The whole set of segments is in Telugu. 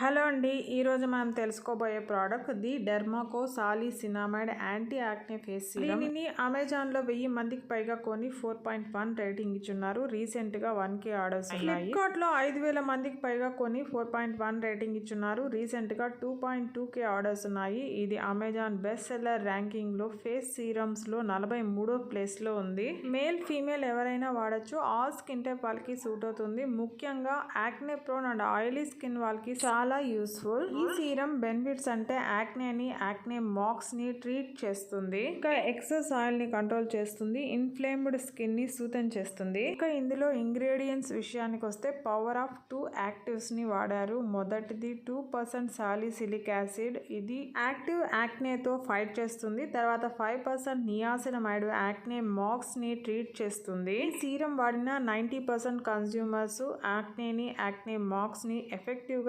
హలో అండి ఈరోజు మనం తెలుసుకోబోయే ప్రోడక్ట్ ది డెర్మాకో సాలి సినామైడ్ యాంటీ యాక్నే ఫేస్ దీనిని అమెజాన్లో వెయ్యి మందికి పైగా కొని ఫోర్ పాయింట్ వన్ రేటింగ్ ఇచ్చున్నారు. రీసెంట్గా వన్ కే ఆర్డర్స్ ఉన్నాయి. ఫ్లిప్కార్ట్లో ఐదు వేల మందికి పైగా కొని ఫోర్ పాయింట్ వన్ రేటింగ్ ఇచ్చున్నారు. రీసెంట్గా two point two K orders ఉన్నాయి. ఇది అమెజాన్ బెస్ట్ సెల్లర్ ర్యాంకింగ్లో ఫేస్ సీరమ్స్లో నలభై మూడో ప్లేస్లో ఉంది. మేల్ ఫీమేల్ ఎవరైనా వాడచ్చు. ఆల్ స్కిన్ టైప్ వాళ్ళకి సూట్ అవుతుంది. ముఖ్యంగా acne prone and oily skin వాళ్ళకి చాలా యూస్ఫుల్ ఈ సీరం బెనిఫిట్స్ అంటే యాక్నేని యాక్నే మాక్స్ని ట్రీట్ చేస్తుంది. ఇంకా ఎక్సెస్ ఆయిల్ని కంట్రోల్ చేస్తుంది. ఇన్ఫ్లేమ్డ్ స్కిన్ని సూతం చేస్తుంది. ఇంకా ఇందులో ఇంగ్రీడియంట్స్ విషయానికి వస్తే పవర్ ఆఫ్ టూ యాక్టివ్స్ని వాడారు. మొదటిది టూ పర్సెంట్ సాలిసిలిక్ యాసిడ్ ఇది యాక్టివ్ యాక్నే తో ఫైట్ చేస్తుంది. తర్వాత ఫైవ్ పర్సెంట్ నియాసినమైడ్ యాక్నే మాక్స్ని ట్రీట్ చేస్తుంది. ఈ సీరం వాడిన నైంటీ పర్సెంట్ కన్స్యూమర్స్ యాక్నేని యాక్నే మాక్స్ని ఎఫెక్టివ్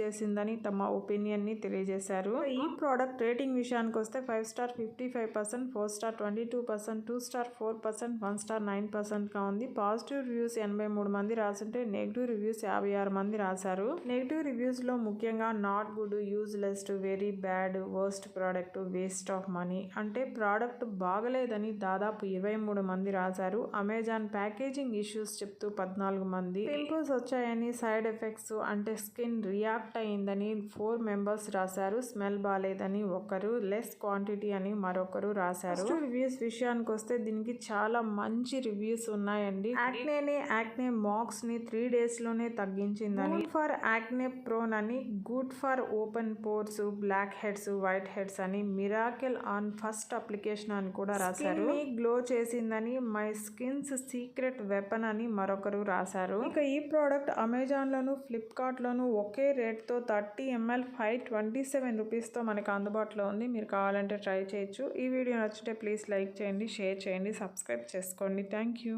చేసిందని తమ ఒపీనియన్ని తెలియజేశారు. ఈ ప్రోడక్ట్ రేటింగ్ విషయానికి వస్తే five star fifty five percent four star twenty two percent two star four percent one star nine పర్సెంట్గా ఉంది. పాజిటివ్ రివ్యూస్ ఎనభై మూడు మంది రాసుంటే నెగిటివ్ రివ్యూస్ యాభై ఆరు మంది రాశారు. నెగిటివ్ రివ్యూస్లో ముఖ్యంగా not good useless very bad worst product waste of money అంటే ప్రోడక్ట్ బాగలేదని దాదాపు ఇరవై మూడు మంది రాశారు. అమెజాన్ ప్యాకేజింగ్ ఇష్యూస్ చెప్తూ పద్నాలుగు మంది. పింపుల్స్ వచ్చాయని సైడ్ ఎఫెక్ట్స్ అంటే స్కిన్ రియాక్ట్ అయిందని ఫోర్ మెంబర్స్ రాశారు. స్మెల్ బాగాలేదని ఒకరు లెస్ క్వాంటిటీ అని మరొకరు రాశారు. రివ్యూస్ విషయానికి వస్తే దీనికి చాలా మంచి రివ్యూస్ ఉన్నాయండి. యాక్నేని యాక్నే మాక్స్ని త్రీ డేస్లోనే తగ్గించిందని. ఫర్ యాక్నే ప్రోన్ అని good for open pores blackheads whiteheads అని మిరాకిల్ ఆన్ ఫస్ట్ అప్లికేషన్ అని కూడా రాశారు. గ్లో చేసిందని మై స్కిన్స్ సీక్రెట్ వెపన్ అని మరొకరు రాశారు. ఇక ఈ ప్రోడక్ట్ అమెజాన్ లోను ఫ్లిప్కార్ట్ లోను ఒకే rate రేట్తో thirty ml five twenty seven రూపీస్తో మనకు అందుబాటులో ఉంది. మీరు కావాలంటే ట్రై చేయొచ్చు. ఈ వీడియో నచ్చితే ప్లీజ్ లైక్ చేయండి షేర్ చేయండి సబ్స్క్రైబ్ చేసుకోండి. Thank you.